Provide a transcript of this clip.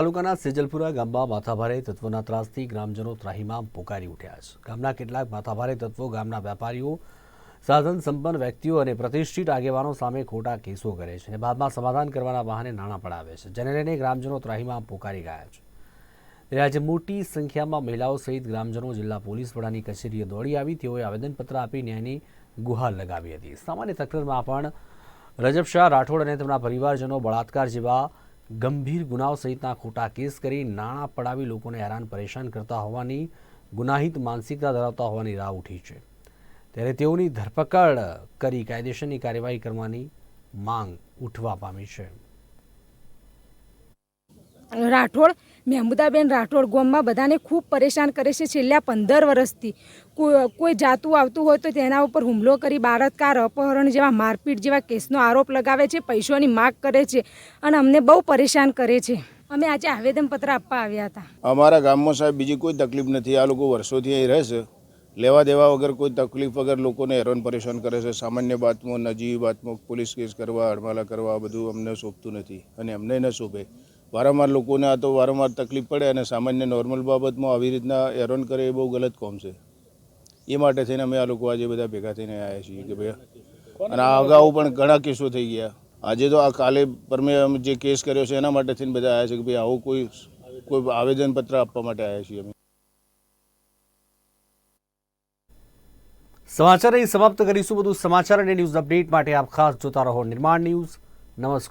તાલુકાના સેજલપુરા ગામમાં માથાભારે તત્વોના ત્રાસથી ગ્રામજનો ત્રાહિમામ પોકારી ઉઠ્યા છે. ગામના કેટલાક માથાભારે તત્વો ગામના વેપારીઓ સાધન સંપન્ન વ્યક્તિઓ અને પ્રતિષ્ઠિત આગેવાનો સામે ખોટા કેસો કરે છે. અને બાદમાં સમાધાન કરવાના બહાને નાણાં પડાવે છે. જેને લઈને ગ્રામજનો ત્રાહિમામ પોકારી ગયા છે. આજે મોટી સંખ્યામાં મહિલાઓ સહિત ગ્રામજનો જિલ્લા પોલીસ વડાની કચેરીએ દોડી આવી. તેઓએ આવેદનપત્ર આપી ન્યાયની ગુહાર લગાવી હતી. સામાન્ય તકરારમાં પણ રજબ શાહ રાઠોડ અને તેમના પરિવારજનો બળાત્કાર જેવા ગંભીર ગુનાઓ સહિતના ખોટા કેસ કરી નાણાં પડાવી લોકોને હેરાન પરેશાન કરતા હોવાની ગુનાહિત માનસિકતા ધરાવતા હોવાની રાહ ઉઠી છે. ત્યારે તેઓની ધરપકડ કરી કાયદેસરની કાર્યવાહી કરવાની માંગ ઉઠવા પામી છે. રાઠોડ મહેમુદાબેન રાઠોડ ગામમાં બધાને ખૂબ પરેશાન કરે છે છેલ્લા પંદર વર્ષથી. કોઈ જાતું આવતું હોય તો તેના ઉપર હુમલો કરી બાળતકાર, અપહરણ જેવા મારપીટ જેવા કેસનો આરોપ લગાવે છે, પૈસાની માગ કરે છે અને અમને બહુ પરેશાન કરે છે. અમે આજે આવેદનપત્ર આપવા આવ્યા હતા. અમારા ગામમાં સાહેબ બીજી કોઈ તકલીફ નથી. આ લોકો વર્ષોથી અહીં રહે છે. લેવા દેવા વગર કોઈ તકલીફ વગર લોકોને હેરાન પરેશાન કરે છે. સામાન્ય બાતમો નજીવી બાતમો પોલીસ કેસ કરવા હડમાલા કરવા બધું અમને શોભતું નથી અને અમને ન શોભે. વારંવાર લોકોને આ તો વારંવાર તકલીફ પડે અને સામાન્ય નોર્મલ બાબતમાં આવી રીતના હેરાન કરે એ બહુ ગલત કોમ છે. એ માટે થઈને અમે આ લોકો આજે બધા ભેગા થઈને આવ્યા છીએ કે ભાઈ અને આ અગાઉ પણ ઘણા કેસો થઈ ગયા. આજે તો આ કાલે પરમે જે કેસ કર્યો છે એના માટે થઈને બધા આવ્યા છે કે ભાઈ આવું કોઈ કોઈ આવેદનપત્ર આપવા માટે આવ્યા છીએ અમે. સમાચાર અહીં સમાપ્ત કરીશું. બધું સમાચાર અને ન્યૂઝ અપડેટ માટે આપ ખાસ જોતા રહો નિર્માણ ન્યૂઝ. નમસ્કાર.